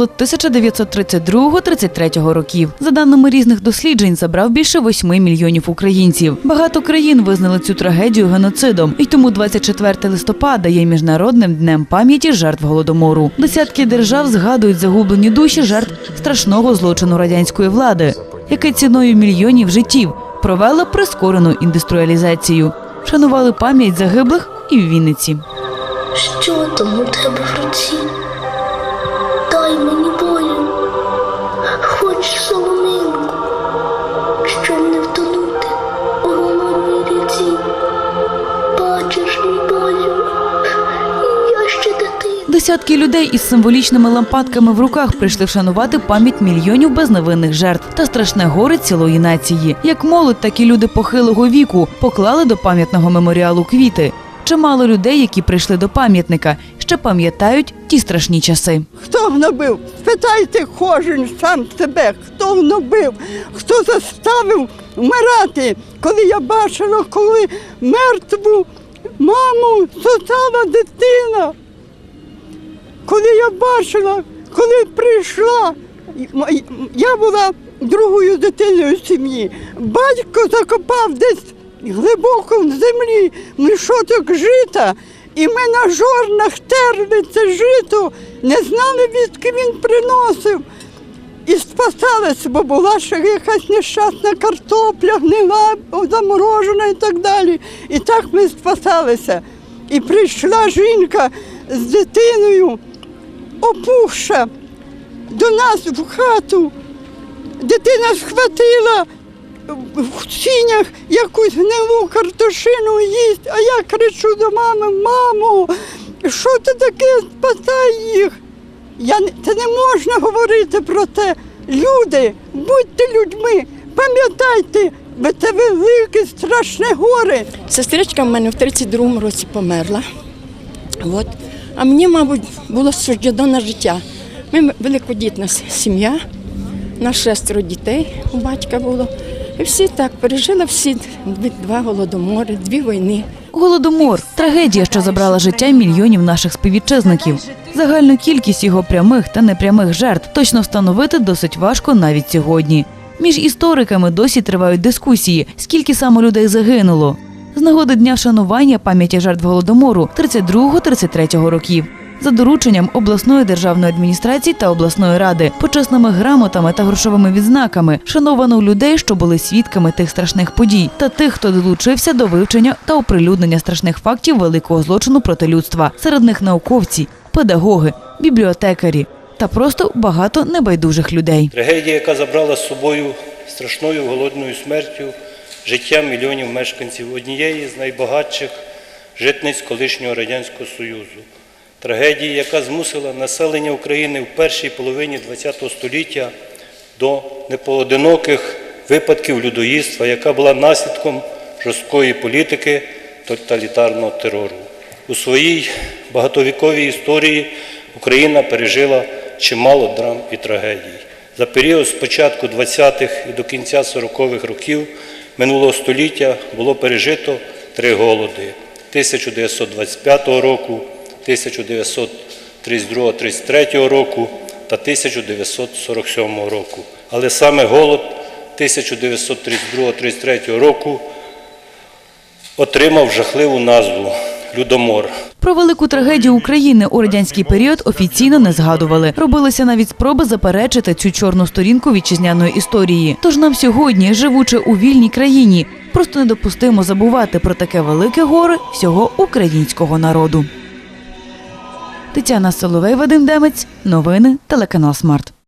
голод 1932-33 років. За даними різних досліджень, забрав більше 8 мільйонів українців. Багато країн визнали цю трагедію геноцидом, і тому 24 листопада є міжнародним днем пам'яті жертв голодомору. Десятки держав згадують загублені душі жертв страшного злочину радянської влади, яке ціною мільйонів життів провело прискорену індустріалізацію. Шанували пам'ять загиблих і в Вінниці. Що там у тебе в руці? Дай мені бою, хоч соломинку, щоб не втонути у голодній ріці. Бачиш, мій бою, я ще дитина. Десятки людей із символічними лампадками в руках прийшли вшанувати пам'ять мільйонів безневинних жертв та страшне горе цілої нації. Як молодь, так і люди похилого віку поклали до пам'ятного меморіалу квіти. Чимало людей, які прийшли до пам'ятника, ще пам'ятають ті страшні часи. Хто гнобив? Спитайте кожен сам себе, хто гнобив, хто заставив вмирати, коли я бачила, коли мертву маму зостала дитина. Коли я бачила, коли прийшла, я була другою дитиною сім'ї. Батько закопав десь глибоко в землі мішоток жита, і ми на жорнах терли це жито, не знали, відки він приносив. І спасалися, бо була ще якась нещасна картопля, гнила, заморожена і так далі. І так ми спасалися. І прийшла жінка з дитиною, опухша, до нас в хату. Дитина схватила в сінях якусь гнилу картошину їсть, а я кричу до мами, мамо, що ти таке спасай їх? Я, це не можна говорити про те. Люди, будьте людьми, пам'ятайте, бо це велике страшне горе. Сестричка в мене в 32-му році померла. От. А мені, мабуть, було суджено на життя. Ми великодітна сім'я, нас шестеро дітей у батька було. Всі так пережили всі два голодомори, дві війни. Голодомор трагедія, що забрала життя мільйонів наших співвітчизників. Загальну кількість його прямих та непрямих жертв точно встановити досить важко навіть сьогодні. Між істориками досі тривають дискусії, скільки саме людей загинуло. З нагоди дня вшанування пам'яті жертв голодомору 32-33 років. За дорученням обласної державної адміністрації та обласної ради, почесними грамотами та грошовими відзнаками шановано людей, що були свідками тих страшних подій, та тих, хто долучився до вивчення та оприлюднення страшних фактів великого злочину проти людства. Серед них науковці, педагоги, бібліотекарі та просто багато небайдужих людей. Трагедія, яка забрала з собою страшною голодною смертю життя мільйонів мешканців однієї з найбагатших житниць колишнього Радянського Союзу. Трагедія, яка змусила населення України в першій половині ХХ століття до непоодиноких випадків людоїдства, яка була наслідком жорсткої політики тоталітарного терору. У своїй багатовіковій історії Україна пережила чимало драм і трагедій. За період з початку 20-х і до кінця 40-х років минулого століття було пережито три голоди 1925 року, 1932-33 року та 1947 року. Але саме голод 1932-33 року отримав жахливу назву Людомор. Про велику трагедію України у радянський період офіційно не згадували. Робилися навіть спроби заперечити цю чорну сторінку вітчизняної історії. Тож нам сьогодні, живучи у вільній країні, просто недопустимо забувати про таке велике горе всього українського народу. Тетяна Соловей, Вадим Демець. Новини телеканал Смарт.